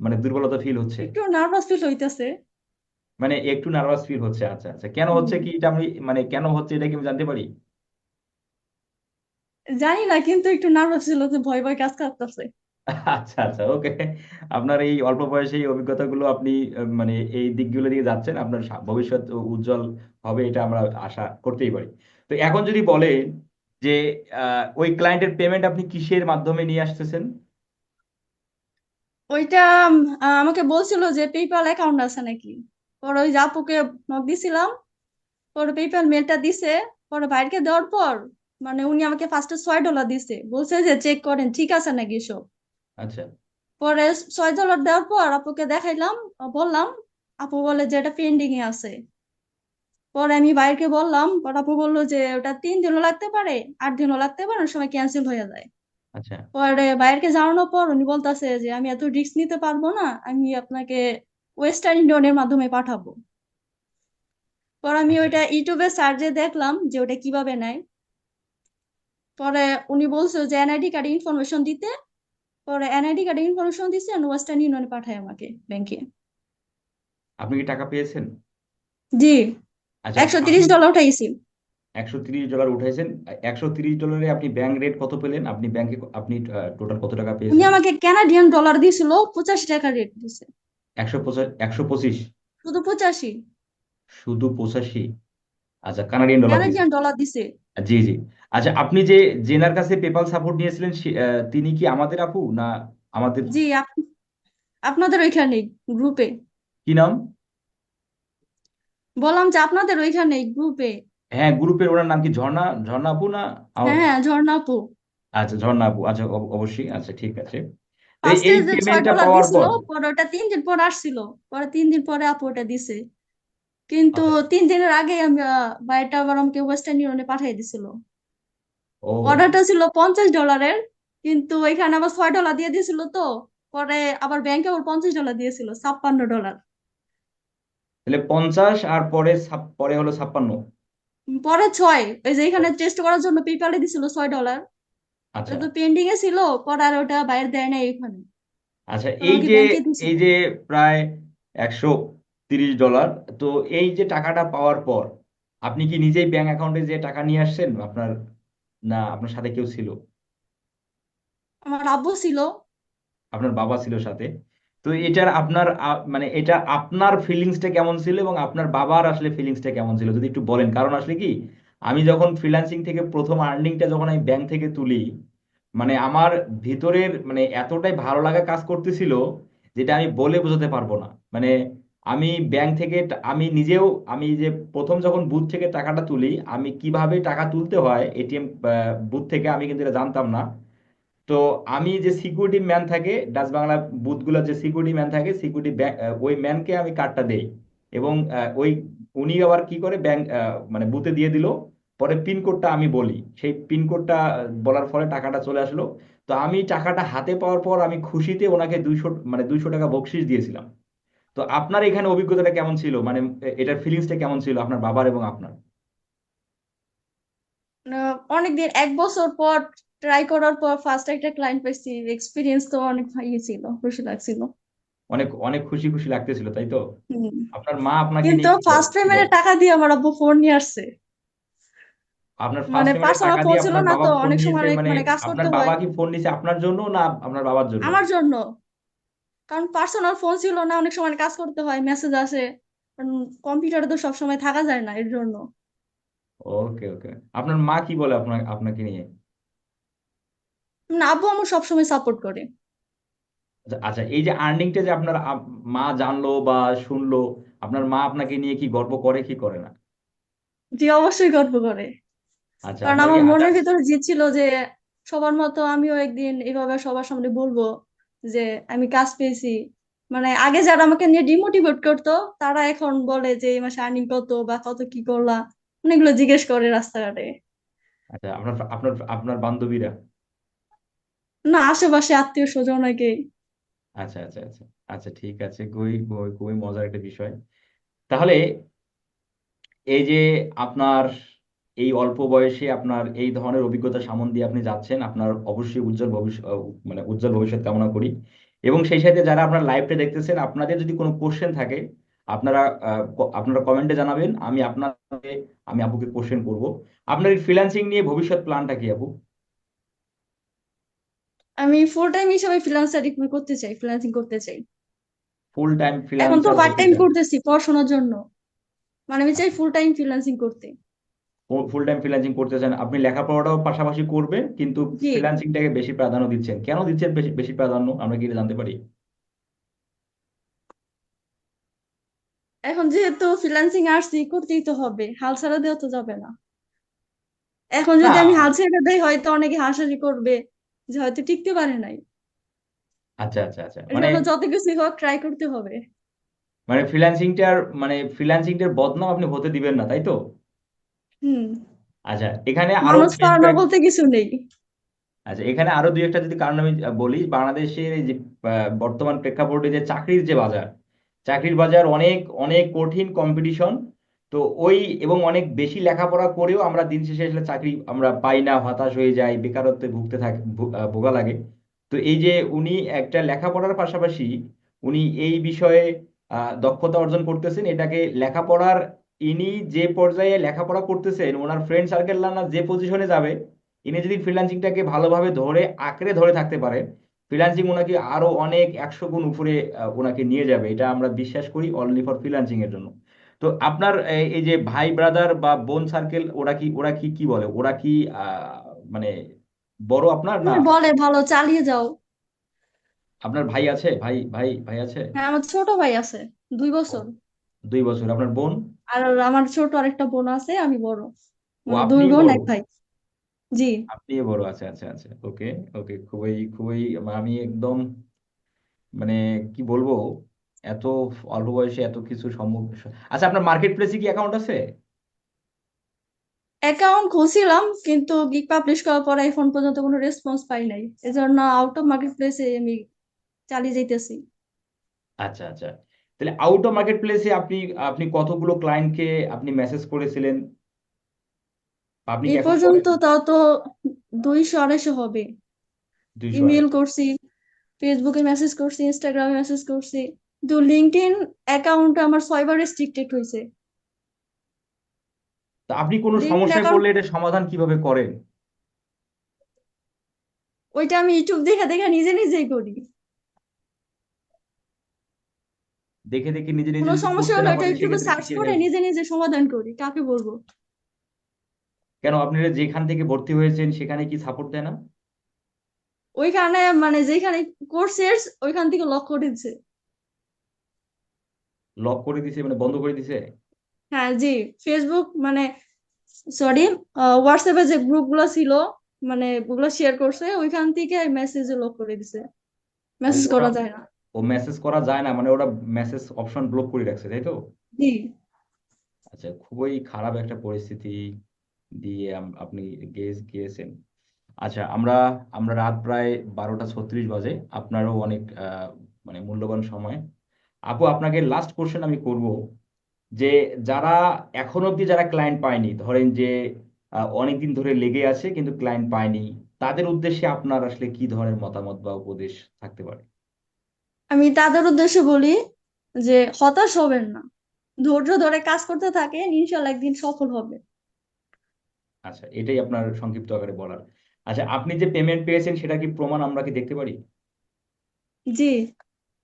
মানে দুর্বলতা ফিল হচ্ছে। একটু নার্ভাস ফিল হইতেছে। মানে একটু নার্ভাস ফিল হচ্ছে আচ্ছা আচ্ছা। কেন হচ্ছে কি এটা আমি মানে কেন হচ্ছে এটা কি আমি জানতে পারি? জানি না কিন্তু একটু নার্ভাস ছিল যে ভয় ভয় কাজ করতেছে। আচ্ছা আচ্ছা ওকে। আপনার এই অল্প বয়সে এই অভিজ্ঞতাগুলো আপনি মানে এই দিকগুলো দিয়ে যাচ্ছেন আপনার ভবিষ্যৎ উজ্জ্বল হবে এটা আমরা আশা করতেই পারি। তো এখন যদি বলেন যে ওই ক্লায়েন্টের পেমেন্ট আপনি কিসের মাধ্যমে নিয়ে আসতেছেন? ওইটা আমাকে বলছিল যে পেপ্যাল অ্যাকাউন্ট আছে নাকি? পরে ওই যে আপুকে নক দিছিলাম। পরে পেপ্যাল মেলটা দিছে। পরে ভাইকে দেওয়ার পর মানে উনি আমাকে ফার্স্টে ছয় ডলার দিছে। বলছে যে চেক করেন ঠিক আছে নাকি সব আচ্ছা। পরে ছয় ডলার দেওয়ার পর আপুকে দেখাইলাম বললাম আপু বলে যে এটা পেন্ডিং এ আছে। পরে আমি বাইরকে বললাম পরে আপু বলল যে ওটা তিন দিনও লাগতে পারে আট দিনও লাগতে পারে অনেক সময় ক্যান্সেল হয়ে যায়। আচ্ছা। পরে বাইরকে জানানোর পর উনি বলতেছে যে আমি এত রিস্ক নিতে পারব না আমি আপনাকে ওয়েস্টার্ন ইউনিয়নের মাধ্যমে পাঠাবো। পর আমি আচ্ছা। ওইটা ইউটিউবে সার্চে দেখলাম যে ওটা কীভাবে নেয়। পরে উনি বলছে যে এনআইডি কার্ড ইনফরমেশন দিতে। পরে এনআইডি কার্ড ইনফরমেশন দিছে ওয়েস্টার্ন ইউনিয়নে পাঠায় আমাকে ব্যাংকে আপনি কি টাকা পেয়েছেন? জি। আচ্ছা একশো তিরিশ ডলার উঠাইছি। একশো তিরিশ ডলার উঠাইছেন একশো তিরিশ ডলারে আপনি ব্যাংক রেট কত পেলেন? আপনি ব্যাংকে আপনি টোটাল কত টাকা উনি পেয়েছেন আমাকে কানাডিয়ান ডলার দিছিল পঁচাশি টাকা রেট দিছে একশো পঁচাশ একশো পঁচিশ? শুধু পঁচাশি। শুধু পঁচাশি? আচ্ছা কানাডিয়ান ডলার কানাডিয়ান ডলার দিছে জি জি। আচ্ছা আপনি যে জেনার কাছে পেপাল সাপোর্ট নিয়েছিলেন তিনি কি আমাদের আপু না আমাদের? জি আপ- আপনাদের ওইখানে গ্রুপে কি নাম? বললাম যে আপনাদের ওইখানে গ্রুপে হ্যাঁ গ্রুপের ওনার নাম কি ঝর্ণা ঝর্ণা আপু না হ্যাঁ হ্যাঁ ঝর্ণা আপু আচ্ছা ঝর্ণা আপু আচ্ছা অবশ্যই আচ্ছা ঠিক আছে। এই পেমেন্টটা পাওয়ার পর পরে ওটা তিন দিন পর আসছিল পরে তিন দিন পরে আপু ওটা দিছে। কিন্তু আচ্ছা। তিন দিনের আগে আমি আহ, বাইরটা আবার আমাকে ওয়েস্টার্ন ইউনিয়নে পাঠিয়ে দিছিল। অর্ডারটা ছিল পঞ্চাশ ডলারের কিন্তু এখানে আবার ছয় ডলার দিয়ে দিয়েছিল তো পরে আবার ব্যাংকে আবার পঞ্চাশ ডলার দিয়েছিল ছাপ্পান্ন ডলার। তাহলে পঞ্চাশ আর পরে পরে হলো ছাপ্পান্ন। পরে ছয় ওই যে এখানে টেস্ট করার জন্য পেপ্যালে দিছিল ছয় ডলার আচ্ছা। তো পেন্ডিং এ ছিল পরে আর ওটা বাইরে দেয় নাই এখানে। আচ্ছা এই যে এই যে প্রায় একশো তিরিশ ডলার তো এই যে টাকাটা পাওয়ার পর আপনি কি নিজেই ব্যাংক অ্যাকাউন্টে যে টাকা নিয়ে আসছেন আপনার না আপনার সাথে কেউ ছিল? আমার আব্বু ছিল। আপনার বাবা ছিল সাথে? তো এটার আপনার মানে এটা আপনার ফিলিংসটা কেমন ছিল এবং আপনার বাবার আসলে ফিলিংসটা কেমন ছিল? যদি একটু বলেন। কারণ আসলে কি, আমি যখন ফ্রিল্যান্সিং থেকে প্রথম আর্নিংটা যখন আমি ব্যাংক থেকে তুলি মানে আমার ভিতরের মানে এতটাই ভালো লাগা কাজ করতেছিল যেটা আমি বলে বোঝাতে পারব না। মানে আমি ব্যাংক থেকে আমি নিজেও, আমি যে প্রথম যখন বুথ থেকে টাকাটা তুলি, আমি কীভাবে টাকা তুলতে হয় এটিএম বুথ থেকে আমি কিন্তু এটা জানতাম না। তো আমি যে সিকিউরিটি ম্যান থাকে ডাচ বাংলা বুথগুলো যে সিকিউরিটি ম্যান থাকে সিকিউরিটি ওই ম্যানকে আমি কার্ডটা দেই। এবং ওই উনি আবার কি করে ব্যাংক মানে বুথে দিয়ে দিল। পরে পিন কোডটা আমি বলি। সেই পিন কোডটা বলার ফলে টাকাটা চলে আসলো। তো আমি টাকাটা হাতে পাওয়ার পর আমি খুশিতে ওনাকে দুইশো মানে দুইশো টাকা বকশিশ দিয়েছিলাম। তো আপনার এখানে অভিজ্ঞতাটা কেমন ছিল? মানে এটার ফিলিংসটা কেমন ছিল আপনার বাবার এবং আপনার? অনেকদিন, এক বছর পর ট্রাই করার পর ফার্স্ট একটা ক্লায়েন্ট পাইছি এক্সপিরিয়েন্স তো অনেক ভালো ছিল খুশি লাগছিল। অনেক অনেক খুশি খুশি লাগতেছিল তাই তো? আপনার মা আপনাকে কিন্তু ফার্স্ট পেমেন্টের টাকা দিয়ে আমার আব্বু ফোন নিয়ে আসছে। আপনার মানে পার্সোনাল টাকা ফোন দিয়ে ছিল আপনার না তো অনেক সময় মানে মানে কাজ আপনার করতে বাবা কি ফোন নিয়েছে আপনার জন্য না আপনার বাবার জন্য? আমার জন্য। কারণ পার্সোনাল ফোন ছিল না অনেক সময় কাজ করতে হয় মেসেজ আসে। কম্পিউটারে তো সবসময় থাকা যায় না এর জন্য। ওকে ওকে আপনার মা কি বলে আপনার আপনাকে নিয়ে? না আব্বু আমার সবসময় সাপোর্ট করে। আচ্ছা আচ্ছা, এই যে আর্নিংটা যে আপনার মা জানলো বা শুনলো আপনার মা আপনাকে নিয়ে কি গর্ব করে কি করে না? জি অবশ্যই গর্ব করে। আচ্ছা কারণ আমার মনের ভিতরে জিত ছিল যে সবার মতো আমিও একদিন এভাবে সবার সামনে বলব যে আমি কাজ পেয়েছি। মানে আগে যারা আমাকে নিয়ে ডিমোটিভেট করতো তারা এখন বলে যে এই মাসে আর্নিং কত বা কত কি করলা অনেকগুলো জিজ্ঞেস করে রাস্তাঘাটে। আচ্ছা আপনার আপনার আপনার বান্ধবীরা? না, আশেপাশে আত্মীয় স্বজন অনেকেই। আচ্ছা আচ্ছা আচ্ছা। আচ্ছা ঠিক আছে। খুবই খুবই খুবই মজার একটা বিষয়। তাহলে এই যে আপনার এই অল্প বয়সে আপনার এই ধরনের অভিজ্ঞতা সামন দিয়ে আপনি যাচ্ছেন, আপনার অবশ্যই উজ্জ্বল ভবিষ্যৎ মানে উজ্জ্বল ভবিষ্যৎ কামনা করি। এবং সেই সাথে যারা আপনার লাইভটা দেখতেছেন, আপনাদের যদি কোনো কোশ্চেন থাকে, আপনারা আপনারা কমেন্টে জানাবেন। আমি আপনাকে, আমি আপুকে কোশ্চেন করব। আপনার এই ফ্রিল্যান্সিং নিয়ে ভবিষ্যৎ প্ল্যানটা কি, আপু? আমি ফুল টাইম হিসেবে ফ্রিল্যান্সার করতে চাই ফ্রিল্যান্সিং করতে চাই। ফুল টাইম এখন তো পার্ট টাইম করতেছি পড়াশোনার জন্য। মানে আমি চাই ফুল টাইম ফ্রিল্যান্সিং করতে। ফুল টাইম ফ্রিল্যান্সিং করতে চান। আপনি লেখাপড়াটাও পাশাপাশি করবেন কিন্তু জি। ফ্রিল্যান্সিংটাকে বেশি প্রাধান্য দিচ্ছেন। কেন দিচ্ছেন বেশি বেশি প্রাধান্য? আমরা কি এটা জানতে পারি? এখন যেহেতু ফ্রিল্যান্সিং আসছি করতেই তো হবে। হাল ছাড়া দেওয়া তো যাবে না। এখন না। যদি আমি হাল ছেড়ে দেই হয়তো অনেকে হাসাহাসি করবে। যে হয়তো টিকতে পারে নাই। আচ্ছা আচ্ছা আচ্ছা। মানে জন্য যত কিছু হোক ট্রাই করতে হবে। মানে ফ্রিল্যান্সিংটার মানে ফ্রিল্যান্সিংটার বদনাম আপনি হতে দিবেন না তাই তো? হুম। আচ্ছা এখানে আরও মানুষ পারানো বলতে কিছু নেই। আচ্ছা এখানে আরও দুই একটা যদি কারণ আমি বলি বাংলাদেশের এই যে বর্তমান প্রেক্ষাপটে যে চাকরির যে বাজার চাকরির বাজার অনেক অনেক কঠিন কম্পিটিশন তো ওই এবং অনেক বেশি লেখাপড়া করেও আমরা দিন শেষে আসলে চাকরি আমরা পাই না, হতাশ হয়ে যাই, বেকারত্বে ভুগতে থাক ভোগা লাগে। তো এই যে উনি একটা লেখাপড়ার পাশাপাশি উনি এই বিষয়ে দক্ষতা অর্জন করতেছেন, এটাকে লেখাপড়ার ইনি যে পর্যায়ে লেখাপড়া করতেছেন, ওনার ফ্রেন্ড সার্কেল না যে পজিশনে যাবে, ইনি যদি ফ্রিল্যান্সিংটাকে ভালোভাবে ধরে, আঁকড়ে ধরে থাকতে পারে ফ্রিল্যান্সিং ওনাকে আরও অনেক একশো গুণ উপরে ওনাকে নিয়ে যাবে। এটা আমরা বিশ্বাস করি অনলি ফর ফ্রিল্যান্সিং এর জন্য। তো আপনার এই যে ভাই ব্রাদার বা বোন সার্কেল ওরা কি ওরা কি কি বলে? ওরা কি মানে বড় আপনার না? বলে ভালো চালিয়ে যাও। আপনার ভাই আছে? ভাই ভাই ভাই আছে? হ্যাঁ আমার ছোট ভাই আছে দুই বছর। দুই বছর। আপনার বোন? আর আমার ছোট আরেকটা বোন আছে আমি বড়। ও মানে দুই আপনি বোন বড়? এক ভাই। জি। আপনি বড়? আচ্ছা আচ্ছা আচ্ছা। ওকে ওকে। খুবই খুবই আমি একদম মানে কি বলব? এত অল্প বয়সে এত কিছু সম্মুখ আচ্ছা আপনার মার্কেট প্লেসে কি অ্যাকাউন্ট আছে? অ্যাকাউন্ট খুলছিলাম কিন্তু গিগ পাবলিশ করার পরে এখন পর্যন্ত কোনো রেসপন্স পাই নাই। এজন্য আউট অফ মার্কেট প্লেসে আমি চালিয়ে যাইতেছি। আচ্ছা আচ্ছা। তাহলে আউট অফ মার্কেট প্লেসে আপনি আপনি কতগুলো ক্লায়েন্টকে আপনি মেসেজ করেছিলেন? আপনি এই পর্যন্ত তাও তো দুইশো আড়াইশো হবে। ইমেল করছি ফেসবুকে মেসেজ করছি ইনস্টাগ্রামে মেসেজ করছি। তো লিঙ্কডইন অ্যাকাউন্ট আমার ছয়বার রেস্ট্রিক্টেড হয়েছে। তা আপনি কোনো অ্যাকাউন্ট পড়লে এটা সমাধান কীভাবে করেন? ওইটা আমি ইউটিউব দেখে দেখে নিজে নিজেই করি। দেখে দেখে নিজে নিজে কোনো সমস্যা হলে পারেন ইউটিউবে সার্চ করে নিজে নিজে সমাধান করি কাকে বলব? কেন আপনারা যেখান থেকে ভর্তি হয়েছেন সেখানে কি সাপোর্ট দেয় না? ওইখানে মানে যেখানে কোর্সের ওইখান থেকে লক করে দিচ্ছে। লক করে দিছে মানে বন্ধ করে দিছে? হ্যাঁ জি। ফেসবুক মানে সরি হোয়াটসঅ্যাপে যে গ্রুপগুলো ছিল মানে ওগুলো শেয়ার করছে ওইখান থেকে মেসেজে লক করে দিছে। মেসেজ করা যায় না। ও মেসেজ করা যায় না মানে ওরা মেসেজ অপশন ব্লক করে রাখছে তাই তো? জি। আচ্ছা খুবই খারাপ একটা পরিস্থিতি দিয়ে আপনি গেস গিয়েছেন আচ্ছা আমরা আমরা রাত প্রায় বারোটা ছত্রিশ বাজে। আপনারও অনেক মানে মূল্যবান সময়। আপু আপনাকে লাস্ট কোশ্চেন আমি করব। যে যারা এখন অবধি যারা ক্লায়েন্ট পায়নি ধরেন যে অনেকদিন ধরে লেগে আছে কিন্তু ক্লায়েন্ট পায়নি তাদের উদ্দেশ্যে আপনার আসলে কি ধরনের মতামত বা উপদেশ থাকতে পারে? আমি তাদের উদ্দেশ্যে বলি যে হতাশ হবেন না। ধৈর্য ধরে কাজ করতে থাকে ইনশাল্লাহ একদিন সফল হবে। আচ্ছা এটাই আপনার সংক্ষিপ্ত আকারে বলার। আচ্ছা আপনি যে পেমেন্ট পেয়েছেন সেটা কি প্রমাণ আমরা কি দেখতে পারি? জি।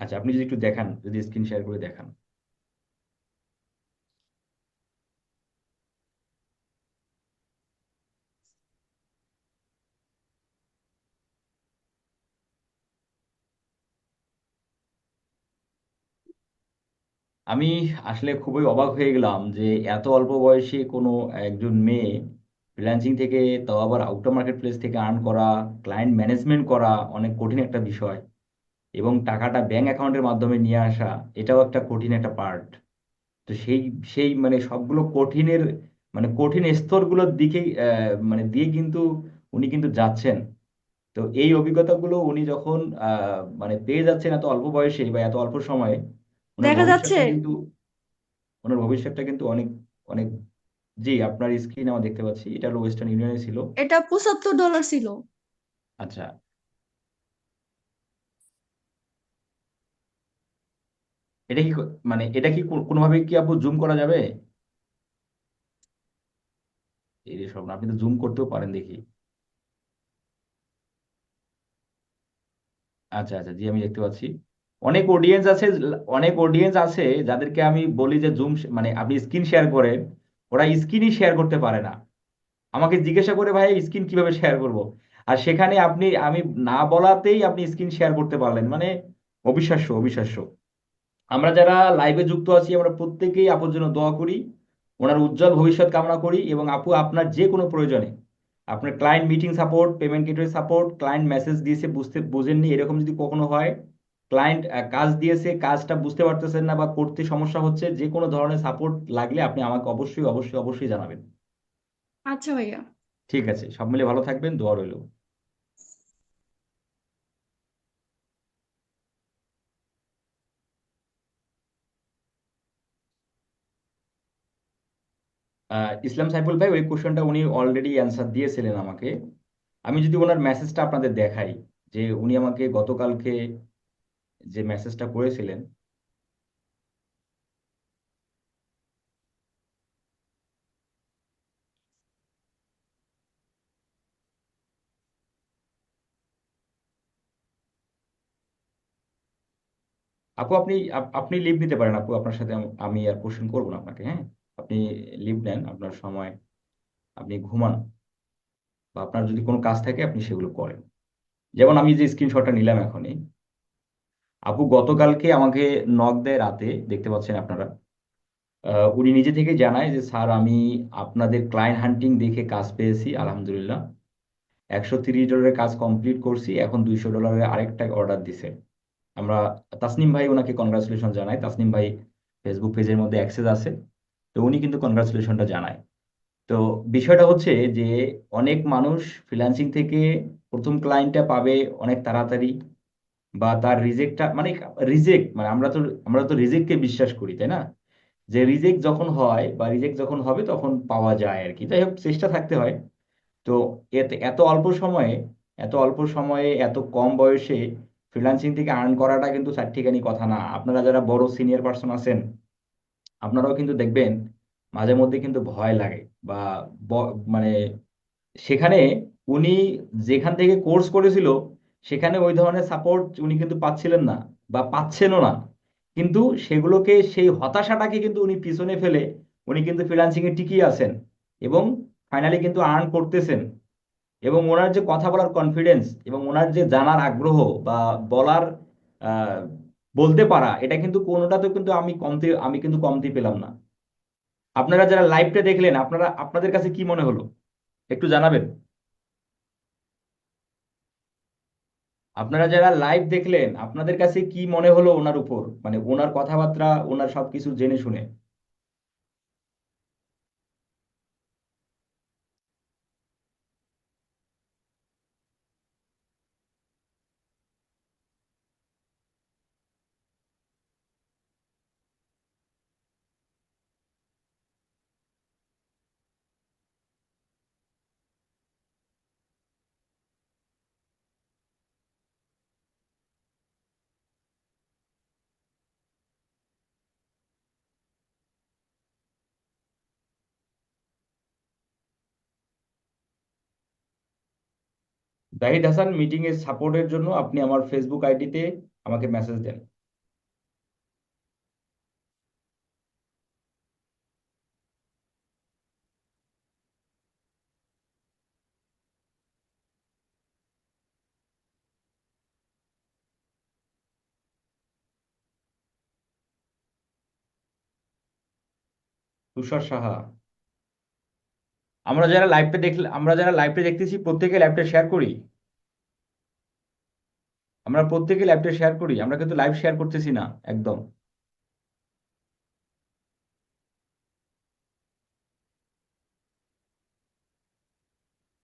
আচ্ছা আপনি যদি একটু দেখান, যদি স্ক্রিন শেয়ার করে দেখান। আমি আসলে খুবই অবাক হয়ে গেলাম যে এত অল্প বয়সে কোনো একজন মেয়ে ফ্রিল্যান্সিং থেকে, তাও আবার আউটার মার্কেট প্লেস থেকে আর্ন করা ক্লায়েন্ট ম্যানেজমেন্ট করা অনেক কঠিন একটা বিষয়। এবং টাকাটা ব্যাংক অ্যাকাউন্টের মাধ্যমে নিয়ে আসা এটাও একটা কঠিন একটা পার্ট তো সেই সেই মানে সবগুলো কঠিনের মানে কঠিন স্তরগুলোর দিকে মানে দিয়ে কিন্তু উনি কিন্তু যাচ্ছেন। তো এই অভিজ্ঞতাগুলো উনি যখন আহ, মানে পেয়ে যাচ্ছেন এত অল্প বয়সে বা এত অল্প সময়ে দেখা যাচ্ছে। ভবিষ্যৎটা কিন্তু ওনার ভবিষ্যৎটা কিন্তু অনেক অনেক জি আপনার স্ক্রিন আমরা দেখতে পাচ্ছি এটা হলো ওয়েস্টার্ন ইউনিয়নে ছিল। এটা পঁচাত্তর ডলার ছিল। আচ্ছা। এটা কি মানে এটা কি কোনোভাবে কি আপু জুম করা যাবে? সব আপনি তো জুম করতেও পারেন দেখি। আচ্ছা আচ্ছা জি, আমি দেখতে পাচ্ছি। অনেক অডিয়েন্স আছে, অনেক অডিয়েন্স আছে যাদেরকে আমি বলি যে জুম মানে আপনি স্ক্রিন শেয়ার করেন, ওরা স্ক্রিনই শেয়ার করতে পারে না। আমাকে জিজ্ঞাসা করে, ভাই স্ক্রিন কীভাবে শেয়ার করব? আর সেখানে আপনি, আমি না বলাতেই আপনি স্ক্রিন শেয়ার করতে পারলেন। মানে অবিশ্বাস্য অবিশ্বাস্য। আমরা যারা লাইভে যুক্ত আছি আমরা প্রত্যেকেই আপুর জন্য দোয়া করি ওনার উজ্জ্বল ভবিষ্যৎ কামনা করি এবং আপু আপনার যে কোনো প্রয়োজনে আপনার client meeting support payment gateway support client message দিয়েছে বুঝতে বোঝেননি এরকম যদি কখনো হয় ক্লায়েন্ট কাজ দিয়েছে কাজটা বুঝতে পারতেছেন না বা করতে সমস্যা হচ্ছে যে কোনো ধরনের সাপোর্ট লাগলে আপনি আমাকে অবশ্যই অবশ্যই অবশ্যই জানাবেন। আচ্ছা ভাইয়া। ঠিক আছে সব মিলে ভালো থাকবেন দোয়া রইল। ইসলাম সাইফুল ভাই, ওই কোশ্চেনটা উনি অলরেডি অ্যান্সার দিয়েছিলেন আমাকে। আমি যদি ওনার মেসেজটা আপনাদের দেখাই, যে উনি আমাকে গতকালকে যে মেসেজটা করেছিলেন, আপু আপনি আপনি লিভ নিতে পারেন আপু, আপনার সাথে আমি আর কোশ্চেন করব না আপনাকে হ্যাঁ? আপনি লিভ নেন, আপনার সময় আপনি ঘুমান বা আপনার যদি কোনো কাজ থাকে, আপনি সেগুলো করেন। যেমন আমি যে স্ক্রিনশটটা নিলাম এখনই, আপু গতকালকে আমাকে নক দেয় রাতে, দেখতে পাচ্ছেন আপনারা। উনি নিজে থেকে জানায় যে, স্যার, আমি আপনাদের ক্লায়েন্ট হান্টিং দেখে কাজ পেয়েছি, আলহামদুলিল্লাহ। একশো তিরিশ ডলারের কাজ কমপ্লিট করছি, এখন দুইশো ডলারের আরেকটা অর্ডার দিছে। আমরা তাসনিম ভাই ওনাকে কনগ্রাচুলেশন জানাই। তাসনিম ভাই ফেসবুক পেজের মধ্যে অ্যাক্সেস আছে। তো উনি কিন্তু কনগ্রাচুলেশনটা জানায়। তো বিষয়টা হচ্ছে যে অনেক মানুষ ফ্রিল্যান্সিং থেকে প্রথম ক্লায়েন্টটা পাবে অনেক তাড়াতাড়ি বা তার রিজেক্টটা মানে রিজেক্ট মানে আমরা তো আমরা তো রিজেক্টকে বিশ্বাস করি, তাই না? যে রিজেক্ট যখন হয় বা রিজেক্ট যখন হবে তখন পাওয়া যায় আর কি। যাই হোক, চেষ্টা থাকতে হয়। তো এতে, এত অল্প সময়ে, এত অল্প সময়ে, এত কম বয়সে ফ্রিল্যান্সিং থেকে আর্ন করাটা কিন্তু চারটিখানি কথা না। আপনারা যারা বড় সিনিয়র পার্সন আছেন আপনারাও কিন্তু দেখবেন মাঝে মধ্যে কিন্তু ভয় লাগে বা মানে সেখানে উনি যেখান থেকে কোর্স করেছিল, সেখানে ওই ধরনের সাপোর্ট উনি কিন্তু পাচ্ছিলেন না বা পাচ্ছেনও না। কিন্তু সেগুলোকে, সেই হতাশাটাকে কিন্তু উনি পিছনে ফেলে উনি কিন্তু ফ্রিল্যান্সিং এ টিকিয়ে আছেন এবং ফাইনালি কিন্তু আর্ন করতেছেন। এবং ওনার যে কথা বলার কনফিডেন্স এবং ওনার যে জানার আগ্রহ বা বলার বলতে পারা, এটা কিন্তু কোনোটাতে কিন্তু আমি কমতি, আমি কিন্তু কমতি পেলাম না। আপনারা যারা লাইভটা দেখলেন, আপনারা, আপনাদের কাছে কি মনে হলো? একটু জানাবেন? আপনারা যারা লাইভ দেখলেন, আপনাদের কাছে কি মনে হলো ওনার উপর? মানে ওনার কথাবার্তা, ওনার সবকিছু জেনে শুনে। জাহিদ হাসান মিটিং এর সাপোর্টের জন্য আপনি আমার ফেসবুক আইডিতে আমাকে মেসেজ দেন। তুষার সাহা। আমরা যারা লাইভটা দেখলে, আমরা যারা লাইভটা দেখতেছি, প্রত্যেকে লাইভটা শেয়ার করি। আমরা প্রত্যেকে লাইভটা শেয়ার করি, আমরা কিন্তু লাইভ শেয়ার করতেছি না, একদম।